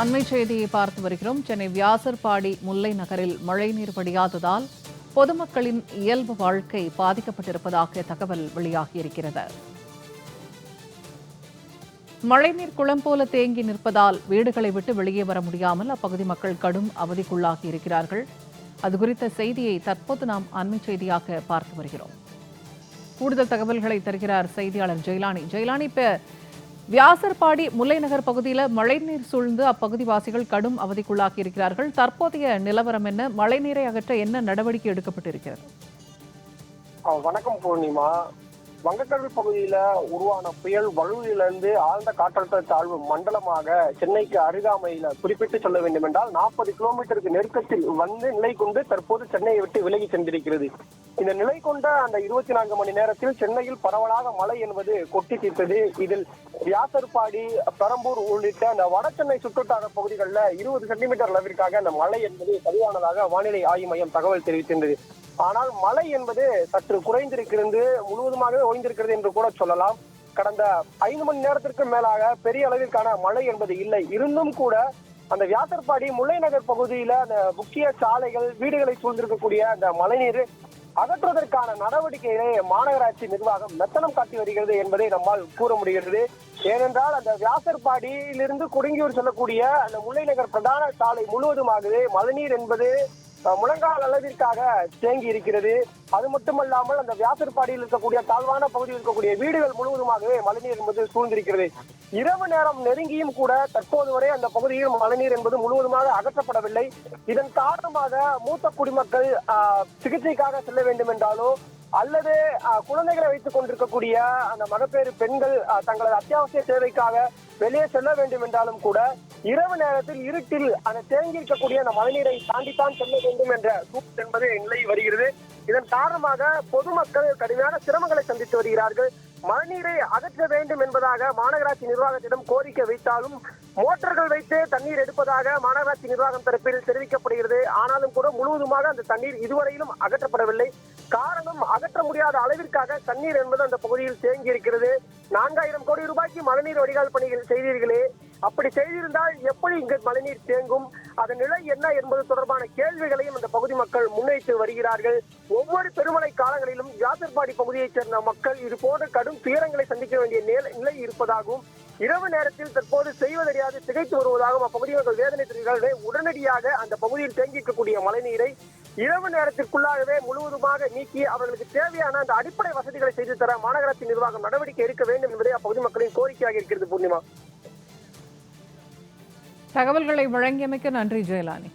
அண்மை செய்தியை பார்த்து வருகிறோம். சென்னை வியாசர்பாடி முல்லை நகரில் மழைநீர் வடியாததால் பொதுமக்களின் இயல்பு வாழ்க்கை பாதிக்கப்பட்டிருப்பதாக தகவல் வெளியாகியிருக்கிறது மழைநீர் குளம் போல தேங்கி நிற்பதால் வீடுகளை விட்டு வெளியே வர முடியாமல் அப்பகுதி மக்கள் கடும் அவதிக்குள்ளாகி இருக்கிறார்கள். அது குறித்த செய்தியை தற்போது நாம் அண்மை செய்தியாக பார்த்து வருகிறோம். கூடுதல் தகவல்களை தருகிறார் செய்தியாளர் ஜெயலானி. ஜெயலானி இப்போ வியாசர்பாடி முல்லைநகர் பகுதியில் மழைநீர் சூழ்ந்து அப்பகுதி வாசிகள் கடும் அவதிக்குள்ளாகி இருக்கிறார்கள் தற்போதைய நிலவரம் என்ன? மழைநீரை அகற்ற என்ன நடவடிக்கை எடுக்கப்பட்டிருக்கிறது? வணக்கம் பூர்ணிமா. வங்கக்கடல் பகுதியில உருவான புயல் வலுவிலிருந்து ஆழ்ந்த காற்றழுத்த தாழ்வு மண்டலமாக சென்னைக்கு அருகாமையில குறிப்பிட்டு சொல்ல வேண்டும் என்றால் நாற்பது கிலோமீட்டருக்கு நெருக்கத்தில் வந்து நிலை கொண்டு தற்போது சென்னையை விட்டு விலகி சென்றிருக்கிறது. இந்த நிலை கொண்ட அந்த இருபத்தி நான்கு மணி நேரத்தில் சென்னையில் பரவலாக மழை என்பது கொட்டி தீர்த்தது. இதில் வியாசர்பாடி பெரம்பூர் உள்ளிட்ட அந்த வட சென்னை சுற்றுவட்டார பகுதிகளில் இருபது சென்டிமீட்டர் அளவிற்காக அந்த மழை என்பது பதிவானதாக வானிலை ஆய்வு மையம் தகவல் தெரிவித்திருந்தது. ஆனால் மழை என்பது சற்று குறைந்திருக்கிறது முழுவதுமாகவே ஓய்ந்திருக்கிறது என்று கூட சொல்லலாம். கடந்த ஐந்து மணி நேரத்திற்கு மேலாக பெரிய அளவிற்கான மழை என்பது இல்லை. இருந்தும் கூட அந்த வியாசர்பாடி முல்லை நகர் பகுதியில அந்த முக்கிய சாலைகள் வீடுகளை சூழ்ந்திருக்கக்கூடிய அந்த மழைநீர் அகற்றுவதற்கான நடவடிக்கைகளை மாநகராட்சி நிர்வாகம் மெத்தனம் காட்டி வருகிறது என்பதை நம்மால் கூற முடிகிறது. ஏனென்றால் அந்த வியாசர்பாடியிலிருந்து கொடுங்கியூர் செல்லக்கூடிய அந்த முல்லை நகர் பிரதான சாலை முழுவதுமாகவே மழைநீர் என்பது முழங்கால் அளவிற்காக தேங்கி இருக்கிறது. அது மட்டுமல்லாமல் அந்த வியாசர்பாடியில் இருக்கக்கூடிய தாழ்வான பகுதியில் இருக்கக்கூடிய வீடுகள் முழுவதுமாகவே மழைநீர் என்பது சூழ்ந்திருக்கிறது. இரவு நேரம் நெருங்கியும் கூட தற்போது வரை அந்த பகுதியில் மழைநீர் என்பது முழுவதுமாக அகற்றப்படவில்லை. இதன் காரணமாக மூத்த குடிமக்கள் சிகிச்சைக்காக செல்ல வேண்டும் என்றாலோ அல்லது குழந்தைகளை வைத்துக் கொண்டிருக்கக்கூடிய அந்த மகப்பேறு பெண்கள் தங்களது அத்தியாவசிய தேவைக்காக வெளியே செல்ல வேண்டும் என்றாலும் கூட இரவு நேரத்தில் இருட்டில் அந்த தேங்கி இருக்கக்கூடிய அந்த மழைநீரை தாண்டித்தான் செல்ல வேண்டும் என்ற சூழல் என்பது நிலை வருகிறது. இதன் காரணமாக பொதுமக்கள் கடுமையான சிரமங்களை சந்தித்து வருகிறார்கள். மழைநீரை அகற்ற வேண்டும் என்பதாக மாநகராட்சி நிர்வாகத்திடம் கோரிக்கை வைத்தாலும் மோட்டார்கள் வைத்து தண்ணீர் எடுப்பதாக மாநகராட்சி நிர்வாகம் தரப்பில் தெரிவிக்கப்படுகிறது. ஆனாலும் கூட முழுவதுமாக அந்த தண்ணீர் இதுவரையிலும் அகற்றப்படவில்லை. காரணம் அகற்ற முடியாத அளவிற்காக தண்ணீர் என்பது அந்த பகுதியில் தேங்கி இருக்கிறது. நான்காயிரம் கோடி ரூபாய்க்கு மழைநீர் வடிகால் பணிகள் செய்தீர்களே. அப்படி செய்திருந்தால் எப்படி இங்கு மழைநீர் தேங்கும்? அதன் நிலை என்ன என்பது தொடர்பான கேள்விகளையும் இந்த பகுதி மக்கள் முன்வைத்து வருகிறார்கள். ஒவ்வொரு பெருமழை காலங்களிலும் யாசர்பாடி பகுதியைச் சேர்ந்த மக்கள் இது போன்ற கடும் துயரங்களை சந்திக்க வேண்டிய நில- நிலை இருப்பதாகவும் இரவு நேரத்தில் தற்போது செய்வதறியாது திகைத்து வருவதாகவும் அப்பகுதி மக்கள் வேதனை தெரிவிக்கிறார்கள். உடனடியாக அந்த பகுதியில் தேங்கிக்கக்கூடிய மழைநீரை இரவு நேரத்திற்குள்ளாகவே முழுவதுமாக நீக்கி அவர்களுக்கு தேவையான அந்த அடிப்படை வசதிகளை செய்து தர மாநகராட்சி நிர்வாகம் நடவடிக்கை எடுக்க வேண்டும் என்பதே அப்பகுதி மக்களின் கோரிக்கையாக இருக்கிறது பூர்ணிமா. தகவல்களை வழங்கியமைக்க நன்றி ஜெயலானி